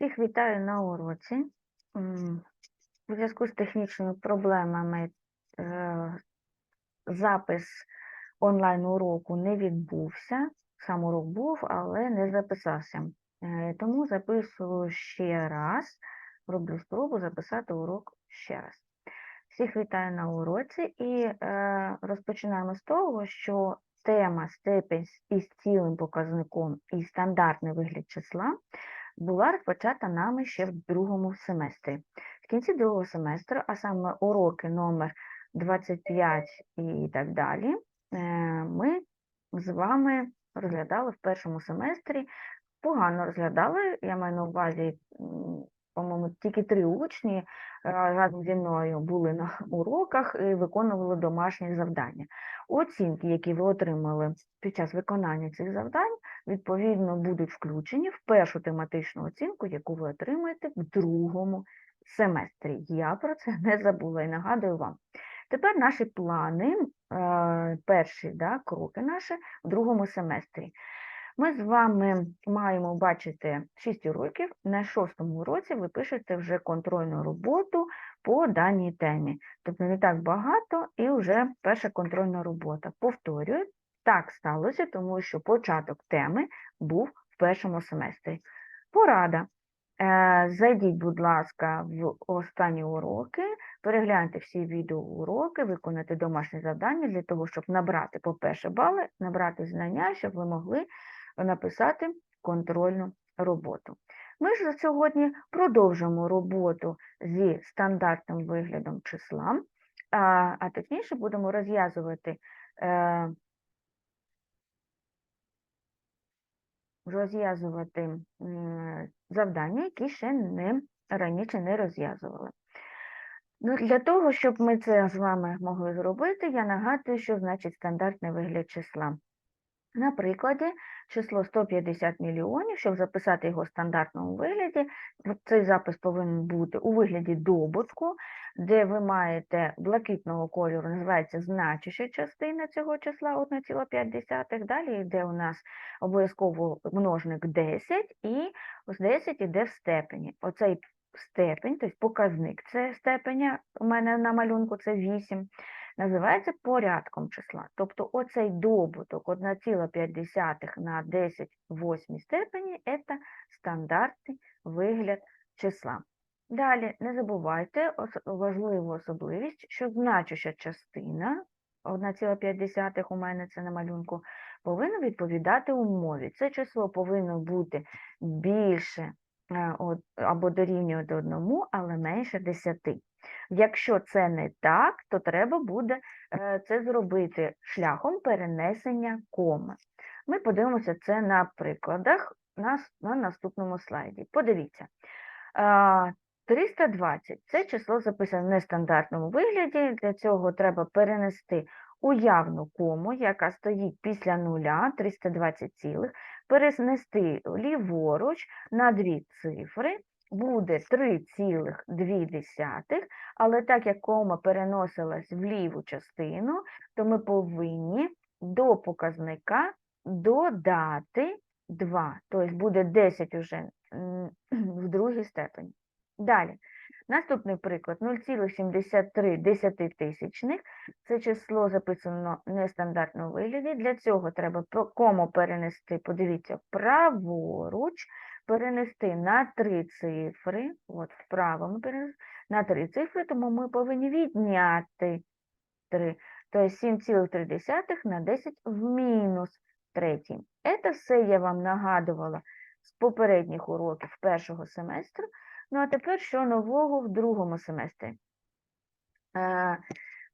Всіх вітаю на уроці. У зв'язку з технічними проблемами е, запис онлайн-уроку не відбувся. Сам урок був, але не записався. Е, Тому записую ще раз, роблю спробу записати урок ще раз. Всіх вітаю на уроці і е, розпочинаємо з того, що тема степень із цілим показником і стандартний вигляд числа була розпочата нами ще в другому семестрі. В кінці другого семестру, а саме уроки номер 25 і так далі, е, ми з вами розглядали в першому семестрі. Погано розглядали, я маю на увазі, по-моєму, тільки три учні е, разом зі мною були на уроках і виконували домашні завдання. Оцінки, які ви отримали під час виконання цих завдань, відповідно будуть включені в першу тематичну оцінку, яку ви отримаєте в другому семестрі. Я про це не забула і нагадую вам. Тепер наші плани, е, перші да, кроки наші в другому семестрі. Ми з вами маємо бачити 6 уроків. На шостому уроці ви пишете вже контрольну роботу по даній темі. Тобто не так багато і вже перша контрольна робота. Повторюю, так сталося, тому що початок теми був в першому семестрі. Порада. Е, Зайдіть, будь ласка, в останні уроки, перегляньте всі відеоуроки, виконайте домашні завдання для того, щоб набрати, по-перше, бали, набрати знання, щоб ви могли написати контрольну роботу. Ми ж сьогодні продовжимо роботу зі стандартним виглядом числа, а, а точніше будемо розв'язувати е, розв'язувати завдання, які ще не раніше не розв'язували. Ну, для того, щоб ми це з вами могли зробити, я нагадую, що значить стандартний вигляд числа. На прикладі число 150 мільйонів, щоб записати його в стандартному вигляді, цей запис повинен бути у вигляді добутку, де ви маєте блакитного кольору, називається значуща частина цього числа 1,5. Далі йде у нас обов'язково множник 10, і ось 10 іде в степені. Оцей степень, тобто показник це степеня, у мене на малюнку це 8, називається порядком числа. Тобто оцей добуток 1,5 на 10 в 8 степені – це стандартний вигляд числа. Далі не забувайте важливу особливість, що значуща частина 1,5 у мене це на малюнку, повинна відповідати умові. Це число повинно бути більше е, або дорівнювати одному, але менше 10. Якщо це не так, то треба буде е, це зробити шляхом перенесення коми. Ми подивимося це на прикладах на, наступному слайді. Подивіться. 320 це число записане в нестандартному вигляді. Для цього треба перенести уявну кому, яка стоїть після нуля, 320 цілих, перенести ліворуч на дві цифри, буде 3,2, але так як кома переносилась в ліву частину, то ми повинні до показника додати 2, тобто буде 10 уже в другій степені. Далі. Наступний приклад 0,73 десятитисячних. Це число записано в нестандартному вигляді. Для цього треба кому перенести, подивіться, праворуч, перенести на три цифри. От вправо ми перенесли на три цифри, тому ми повинні відняти 3. Тобто 7,3 на 10 в мінус третій. Це все я вам нагадувала з попередніх уроків першого семестру. Ну а тепер що нового в другому семестрі?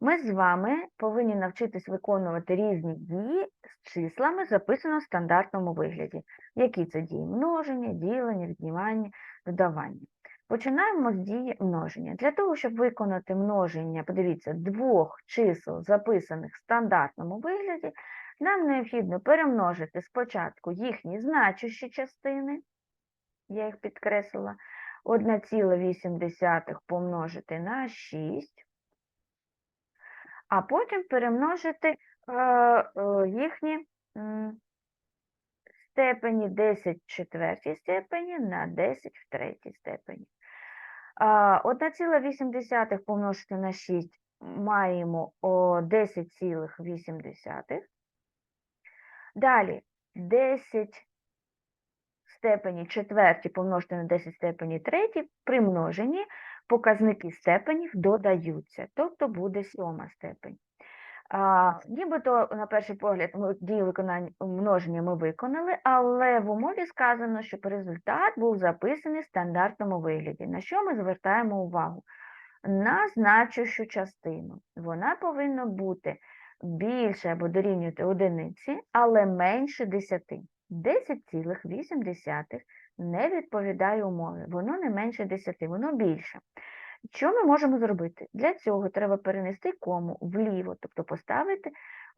Ми з вами повинні навчитись виконувати різні дії з числами, записано в стандартному вигляді. Які це дії? Множення, ділення, віднімання, додавання. Починаємо з дії множення. Для того, щоб виконати множення, подивіться, двох чисел, записаних в стандартному вигляді, нам необхідно перемножити спочатку їхні значущі частини, я їх підкреслила, 1,8 помножити на 6, а потім перемножити е, е, їхні степені, 10 в четвертій степені на 10 в третій степені. А, 1,8 помножити на 6 маємо 10,8. Далі 10 степені четверті помножити на 10 степені треті при множенні показники степенів додаються, тобто буде сьома степень. А, нібито, на перший погляд, дію виконання множення ми виконали, але в умові сказано, щоб результат був записаний в стандартному вигляді. На що ми звертаємо увагу? На значущу частину. Вона повинна бути більше або дорівнювати одиниці, але менше 10. 10,8 не відповідає умові. Воно не менше 10, воно більше. Що ми можемо зробити? Для цього треба перенести кому вліво, тобто поставити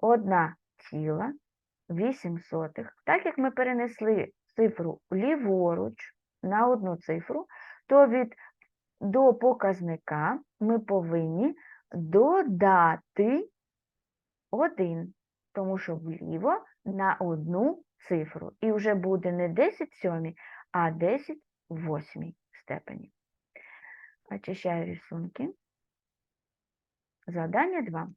1,8. Так як ми перенесли цифру ліворуч на одну цифру, то від до показника ми повинні додати 1, тому що вліво на одну цифру. І вже буде не 10 сьомій, а 10 в восьмій степені. Очищаю рисунки. Завдання 2.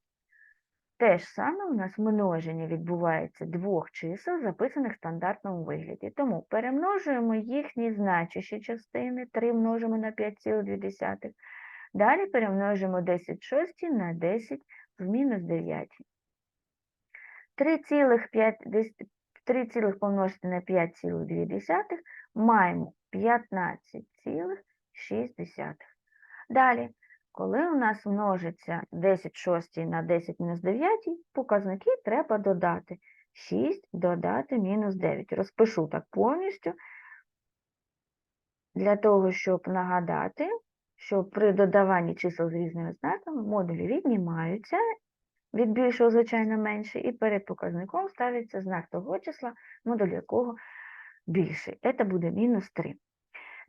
Те ж саме у нас множення відбувається двох чисел, записаних в стандартному вигляді. Тому перемножуємо їхні значущі частини, 3 множимо на 5,2. Далі перемножимо 10 шості на 10 в мінус 9. 3 цілих помножити на 5,2 маємо 15,6. Далі, коли у нас множиться 10 шостій на 10 мінус 9, показники треба додати. 6 додати мінус 9. Розпишу так повністю, для того, щоб нагадати, що при додаванні чисел з різними знаками модулі віднімаються від більшого, звичайно, менше, і перед показником ставиться знак того числа, модуль якого більший. Це буде мінус 3.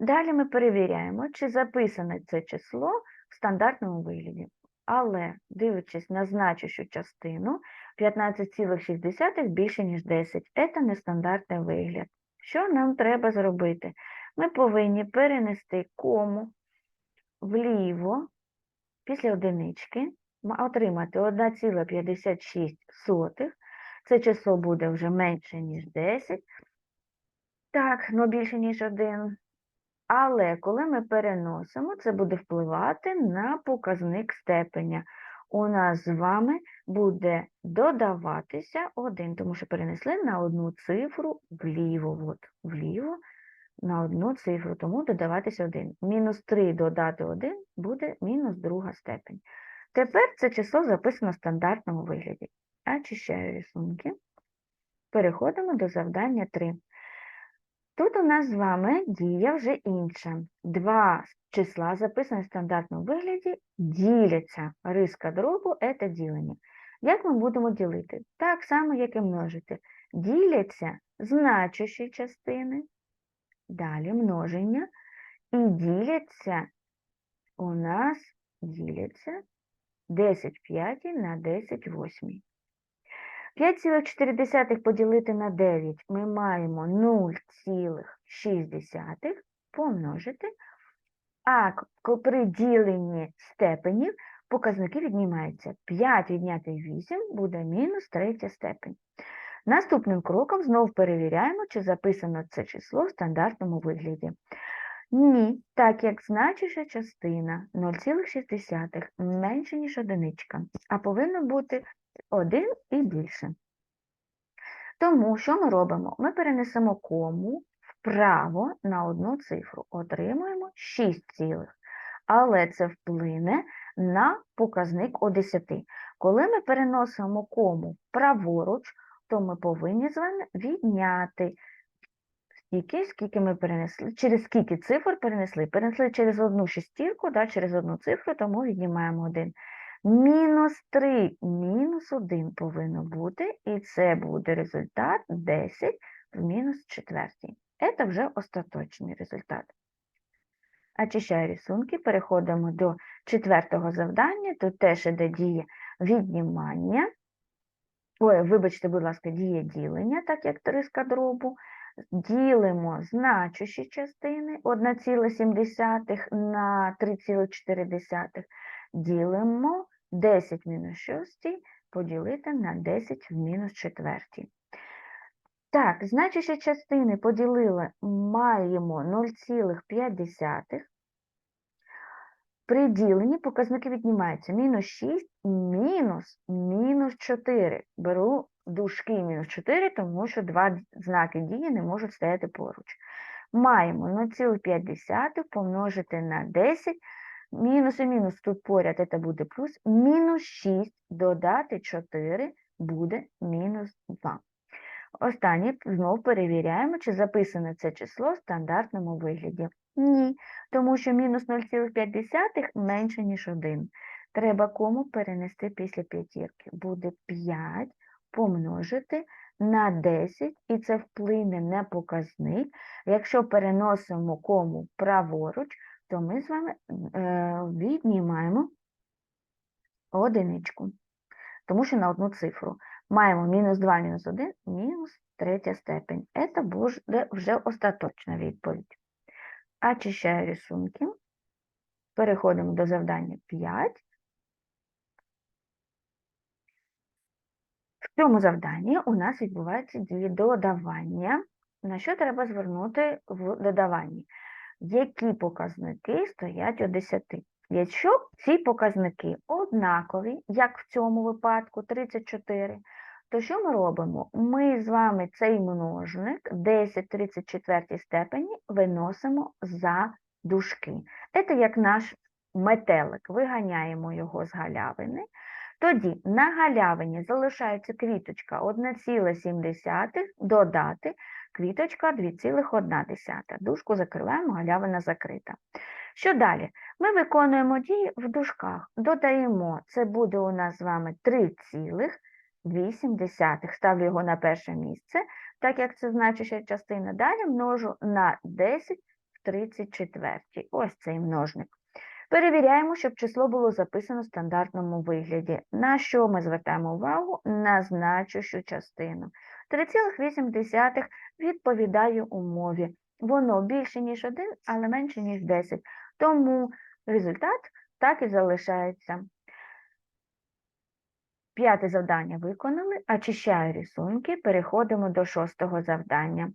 Далі ми перевіряємо, чи записане це число в стандартному вигляді. Але, дивлячись на значущу частину, 15,6 більше, ніж 10. Це нестандартний вигляд. Що нам треба зробити? Ми повинні перенести кому вліво після одинички, отримати 1,56. Це число буде вже менше, ніж 10. Так, ну більше, ніж 1. Але коли ми переносимо, це буде впливати на показник степеня. У нас з вами буде додаватися 1, тому що перенесли на одну цифру вліво. От, вліво на одну цифру, тому додаватися 1. Мінус 3 додати 1 буде мінус друга степень. Тепер це число записано в стандартному вигляді. Очищаю рисунки. Переходимо до завдання 3. Тут у нас з вами дія вже інша. Два числа, записані в стандартному вигляді, діляться. Риска дробу – це ділення. Як ми будемо ділити? Так само, як і множити. Діляться значущі частини, далі множення, і діляться у нас діляться 10 п'ятій на 10 восьмій. 5,4 поділити на 9 ми маємо 0,6 помножити, а при діленні степенів показники віднімаються. 5 відняти 8 буде мінус третя степень. Наступним кроком знов перевіряємо, чи записано це число в стандартному вигляді. Ні, так як значуща частина 0,6 менше, ніж одиничка, а повинно бути 1 і більше. Тому що ми робимо? Ми перенесемо кому вправо на одну цифру, отримуємо 6 цілих. Але це вплине на показник о 10. Коли ми переносимо кому праворуч, то ми повинні з вами відняти стільки, скільки ми перенесли, через скільки цифр перенесли. Перенесли через одну шестірку, да, через одну цифру, тому віднімаємо 1. Мінус 3, мінус 1 повинно бути, і це буде результат 10 в мінус четвертій. Це вже остаточний результат. Очищаю рисунки, переходимо до четвертого завдання. Тут теж іде дія віднімання. Ой, вибачте, будь ласка, діє ділення, так як риска дробу. Ділимо значущі частини 1,7 на 3,4. Ділимо 10 мінус 6 поділити на 10 в мінус 4. Так, значущі частини поділили, маємо 0,5. При діленні показники віднімаються. Мінус 6, мінус, мінус 4. Беру дужки мінус 4, тому що два знаки дії не можуть стояти поруч. Маємо 0,5 помножити на 10. Мінус і мінус тут поряд, це буде плюс. Мінус 6 додати 4 буде мінус 2. Останнє знов перевіряємо, чи записане це число в стандартному вигляді. Ні, тому що мінус 0,5 менше, ніж 1. Треба кому перенести після п'ятірки. Буде 5 помножити на 10, і це вплине на показник. Якщо переносимо кому праворуч, то ми з вами е, віднімаємо одиничку, тому що на одну цифру. Маємо мінус 2, мінус 1, мінус третя степень. Це буде вже остаточна відповідь. Очищаю рисунки. Переходимо до завдання 5. В цьому завданні у нас відбувається дії додавання. На що треба звернути в додаванні? Які показники стоять у 10? Якщо ці показники однакові, як в цьому випадку 34, то що ми робимо? Ми з вами цей множник 10 34 степені виносимо за дужки. Це як наш метелик, виганяємо його з галявини. Тоді на галявині залишається квіточка 1,7 додати квіточка 2,1. Дужку закриваємо, галявина закрита. Що далі? Ми виконуємо дії в дужках. Додаємо, це буде у нас з вами 3,8. Ставлю його на перше місце, так як це значуща частина. Далі множу на 10 в 34. Ось цей множник. Перевіряємо, щоб число було записано в стандартному вигляді. На що ми звертаємо увагу? На значущу частину. 3,8 відповідає умові. Воно більше, ніж 1, але менше, ніж 10. Тому результат так і залишається. П'яте завдання виконали, очищаю рисунки, переходимо до шостого завдання.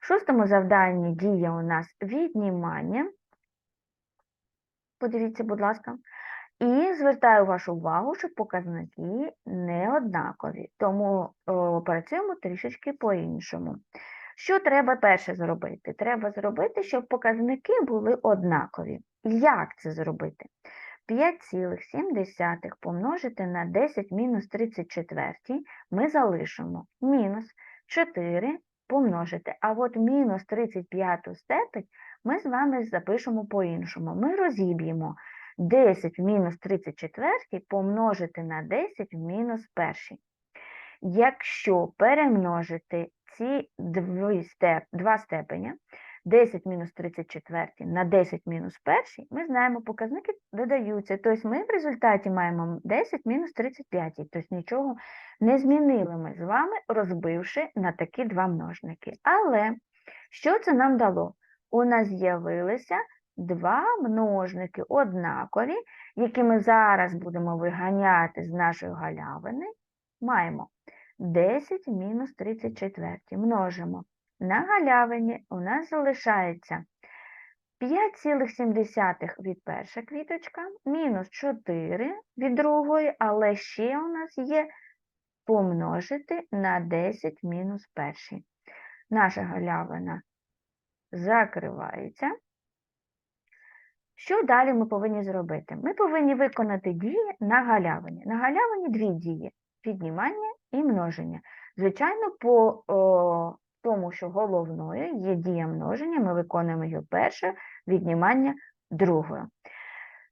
В шостому завданні діє у нас віднімання. Подивіться, будь ласка. І звертаю вашу увагу, що показники не однакові, тому працюємо трішечки по-іншому. Що треба перше зробити? Треба зробити, щоб показники були однакові. Як це зробити? 5,7 помножити на 10 мінус 34 ми залишимо мінус 4 помножити, а от мінус 35 степень ми з вами запишемо по-іншому. Ми розіб'ємо 10 в мінус 34 помножити на 10 в мінус 1. Якщо перемножити ці два степеня, 10 мінус 34 на 10 мінус 1, ми знаємо, показники додаються. Тобто ми в результаті маємо 10 мінус 35, тобто нічого не змінили ми з вами, розбивши на такі два множники. Але що це нам дало? У нас з'явилися два множники однакові, які ми зараз будемо виганяти з нашої галявини. Маємо 10 мінус 34. Множимо. На галявині у нас залишається 5,7 від перша квіточка, мінус 4 від другої, але ще у нас є помножити на 10 мінус перший. Наша галявина закривається. Що далі ми повинні зробити? Ми повинні виконати дії на галявині. На галявині дві дії піднімання і множення. Звичайно, по о, тому, що головною є дія множення, ми виконуємо її перше, віднімання другою.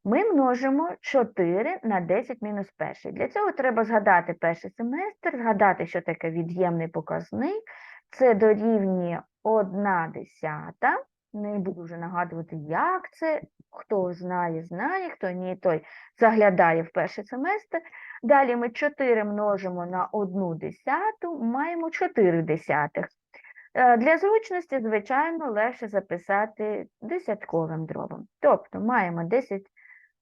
Ми множимо 4 на 10 мінус 1. Для цього треба згадати перший семестр, згадати, що таке від'ємний показник. Це дорівнює 1 десята. Не буду вже нагадувати, як це. Хто знає, знає, хто ні, той заглядає в перший семестр. Далі ми 4 множимо на 1 десяту, маємо 4 десятих. Е, Для зручності, звичайно, легше записати десятковим дробом. Тобто маємо 10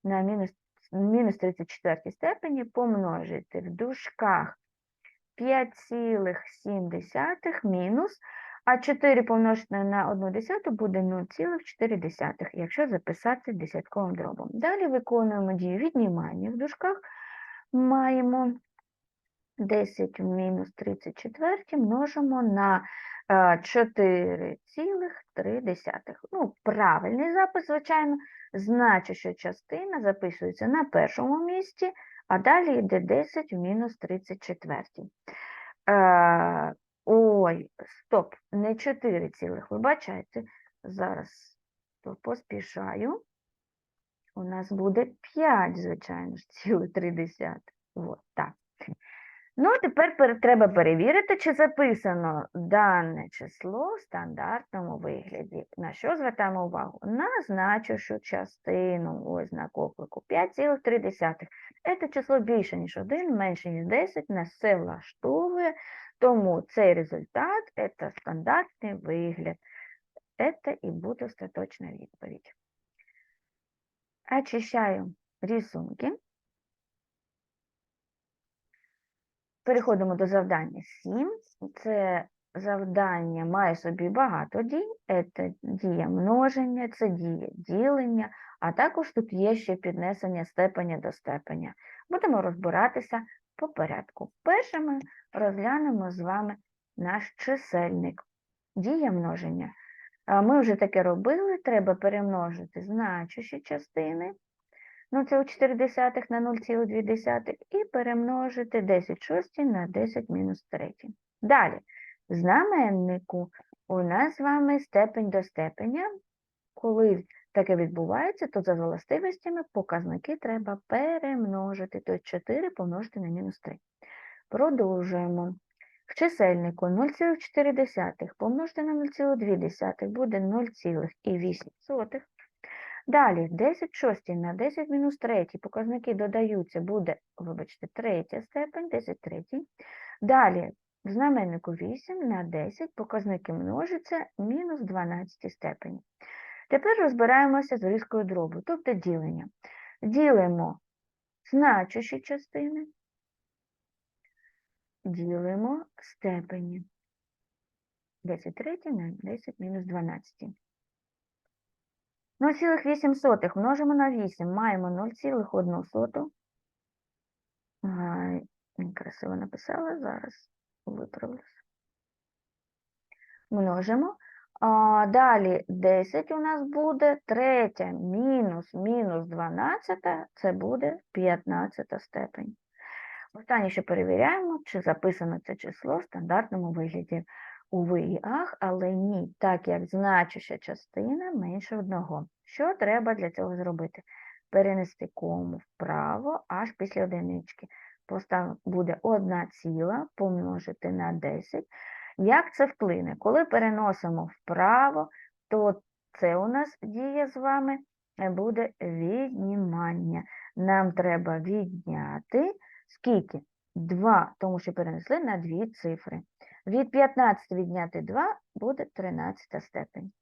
на мінус, мінус 34 степені помножити в дужках 5,7 мінус, а 4 помножити на 1 десяту буде 0,4, якщо записати десятковим дробом. Далі виконуємо дію віднімання в дужках. Маємо 10 в мінус 34 множимо на е, 4,3. Ну, правильний запис, звичайно, значуща частина записується на першому місці, а далі йде 10 в мінус 34. Е, ой, стоп, не 4 цілих, вибачайте, зараз то поспішаю. У нас буде 5, звичайно цілих 3 десятих. От так. Ну, тепер треба перевірити, чи записано дане число в стандартному вигляді. На що звертаємо увагу? На значущу частину, ось на коклику, 5,3. Це число більше, ніж 1, менше, ніж 10, нас все влаштовує, тому цей результат – це стандартний вигляд. Це і буде остаточна відповідь. Очищаю рисунки. Переходимо до завдання 7. Це завдання має собі багато дій. Це дія множення, це дія ділення, а також тут є ще піднесення степеня до степеня. Будемо розбиратися по порядку. Перше ми розглянемо з вами наш чисельник. Дія множення. Ми вже таке робили, треба перемножити значущі частини. 0,4 на 0,2 і перемножити 10 шостій на 10 мінус 3. Далі, в знаменнику у нас з вами степень до степеня. Коли таке відбувається, то за властивостями показники треба перемножити, тобто 4 помножити на мінус 3. Продовжуємо. В чисельнику 0,4 помножити на 0,2 буде 0,8. Далі 10 шостій на 10 мінус 3 показники додаються, буде, вибачте, третя степень, 10 третій. Далі в знаменнику 8 на 10 показники множаться мінус 12 степені. Тепер розбираємося з різкою дробу, тобто ділення. Ділимо значущі частини, ділимо степені. 10 третій на 10 мінус 12. 0,8 множимо на 8, маємо 0,1. Ай, Некрасиво написала, зараз виправлюсь. Множимо. Далі 10 у нас буде, третя мінус мінус 12, це буде 15 степень. Останнє, що перевіряємо, чи записано це число в стандартному вигляді. Уви і ах, але ні, так як значуща частина менше одного. Що треба для цього зробити? Перенести кому вправо аж після одинички. Постав буде 1 ціла помножити на 10. Як це вплине? Коли переносимо вправо, то це у нас діє з вами е, буде віднімання. Нам треба відняти скільки? 2, тому що перенесли на дві цифри. Від 15 відняти 2 буде 13 степень.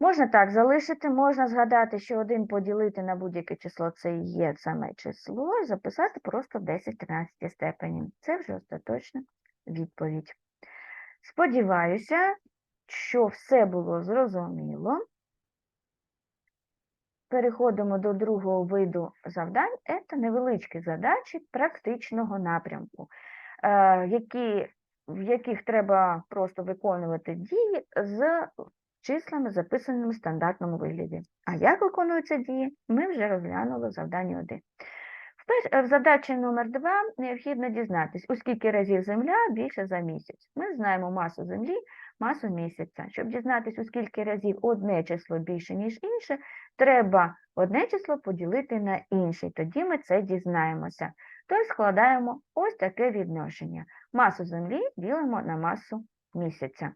Можна так залишити, можна згадати, що 1 поділити на будь-яке число це є саме число, і записати просто 10 13 степені. Це вже остаточна відповідь. Сподіваюся, що все було зрозуміло. Переходимо до другого виду завдань. Це невеличкі задачі практичного напрямку, е, які, в яких треба просто виконувати дії з числами, записаними в стандартному вигляді. А як виконуються дії, ми вже розглянули в завданні 1. В задачі номер 2 необхідно дізнатись, у скільки разів Земля більше за місяць. Ми знаємо масу Землі, масу місяця. Щоб дізнатись, у скільки разів одне число більше, ніж інше, треба одне число поділити на інше. Тоді ми це дізнаємося. Тобто складаємо ось таке відношення. Масу Землі ділимо на масу місяця.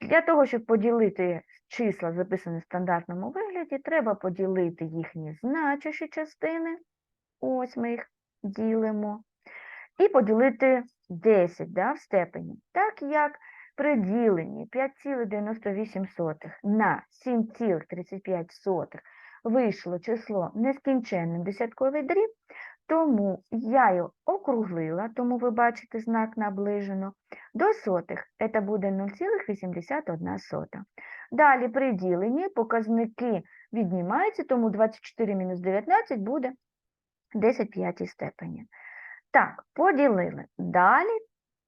Для того, щоб поділити числа, записані в стандартному вигляді, треба поділити їхні значущі частини. Ось ми їх ділимо. І поділити 10 да, в степені. Так як При діленні 5,98 на 7,35 вийшло число нескінченним десятковий дріб, тому я його округлила, тому ви бачите знак наближено, до сотих. Це буде 0,81. Далі при діленні показники віднімаються, тому 24 мінус 19 буде 10 п'ятій степені. Так, поділили. Далі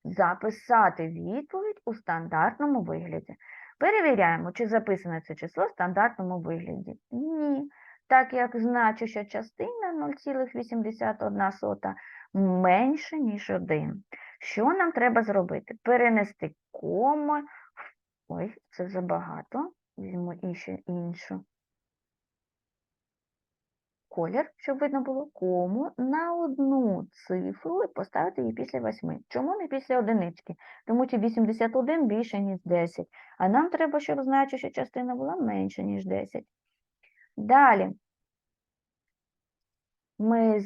записати відповідь у стандартному вигляді. Перевіряємо, чи записане це число в стандартному вигляді. Ні. Так як значуща частина 0,81 менше, ніж 1. Що нам треба зробити? Перенести кому. Ой, це забагато. Візьму іще іншу колір, щоб видно було, кому на одну цифру і поставити її після 8. Чому не після одинички? Тому що 81 більше, ніж 10. А нам треба, щоб значуща частина була менше, ніж 10. Далі ми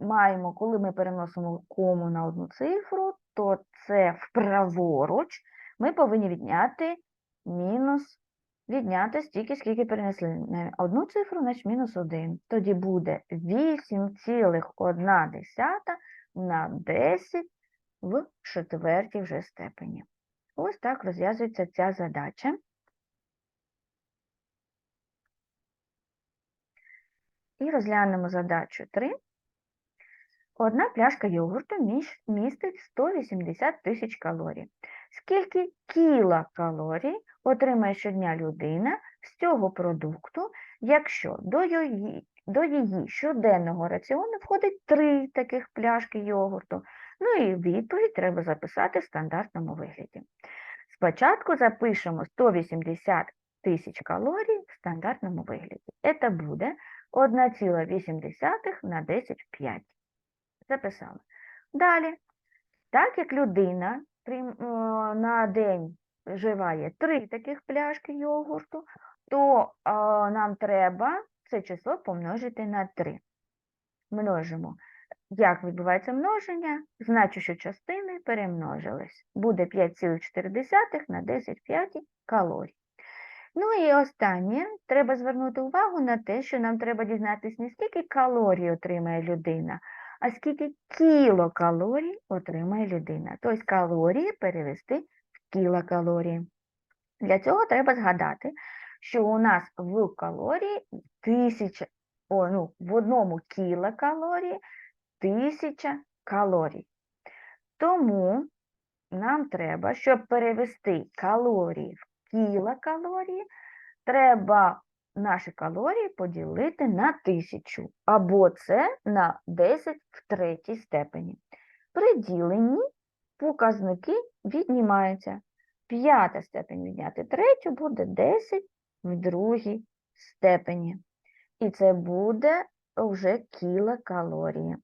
маємо, коли ми переносимо кому на одну цифру, то це вправоруч ми повинні відняти мінус, відняти стільки, скільки перенесли. На одну цифру, значить мінус 1. Тоді буде 8,1 на 10 в четвертій вже степені. Ось так розв'язується ця задача. І розглянемо задачу 3. Одна пляшка йогурту містить 180 тисяч калорій. Скільки кілокалорій отримає щодня людина з цього продукту, якщо до її, до її щоденного раціону входить 3 таких пляшки йогурту? Ну і відповідь треба записати в стандартному вигляді. Спочатку запишемо 180 тисяч калорій в стандартному вигляді. Це буде 1,8 на 10 в 5. Записали. Далі, так як людина на день вживає 3 таких пляшки йогурту, то нам треба це число помножити на 3. Множимо. Як відбувається множення? Значущі частини перемножились. Буде 5,4 на 10 в 5 калорій. Ну і останнє, треба звернути увагу на те, що нам треба дізнатися не скільки калорій отримає людина, а скільки кілокалорій отримає людина. Тобто калорії перевести в кілокалорії. Для цього треба згадати, що у нас в калорії тисяча, о, ну, в одному кілокалорії тисяча калорій. Тому нам треба, щоб перевести калорії в кілокалорії, треба наші калорії поділити на тисячу, або це на 10 в третій степені. При діленні показники віднімаються. П'ята степень відняти третю буде 10 в другій степені. І це буде вже кілокалорії.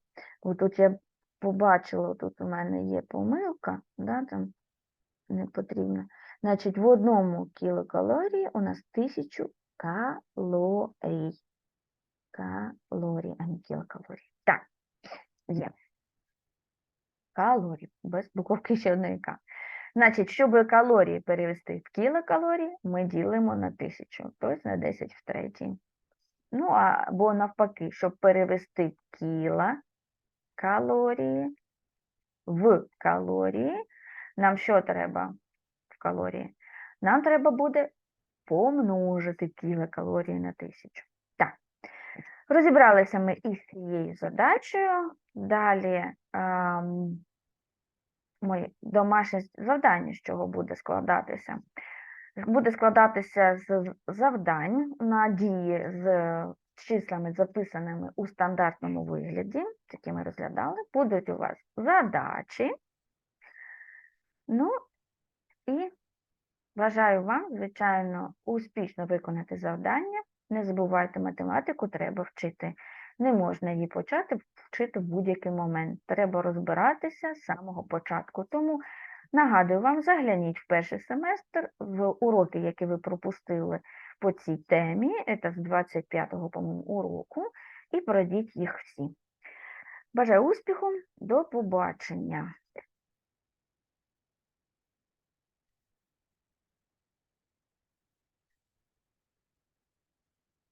Тут я побачила, тут у мене є помилка, да, там не потрібно. Значить, в одному кілокалорії у нас 1000 калорій. Калорії, а не кілокалорії. Так, є. Калорії, без буковки ще одної К. Значить, щоб калорії перевести в кілокалорії, ми ділимо на 1000, тобто на 10 в третій. Ну, або навпаки, щоб перевести кіла калорії в калорії, нам що треба в калорії? Нам треба буде помножити кілокалорії на 1000. Так, розібралися ми із цією задачею. Далі ем, домашнє завдання, з чого буде складатися. Буде складатися з завдань на дії з числами, записаними у стандартному вигляді, які ми розглядали. Будуть у вас задачі. Ну, і бажаю вам, звичайно, успішно виконати завдання. Не забувайте математику, треба вчити. Не можна її почати вчити в будь-який момент. Треба розбиратися з самого початку. Тому нагадую вам, загляніть в перший семестр в уроки, які ви пропустили по цій темі, це з 25-го, по-моєму, уроку, і пройдіть їх всі. Бажаю успіху, до побачення!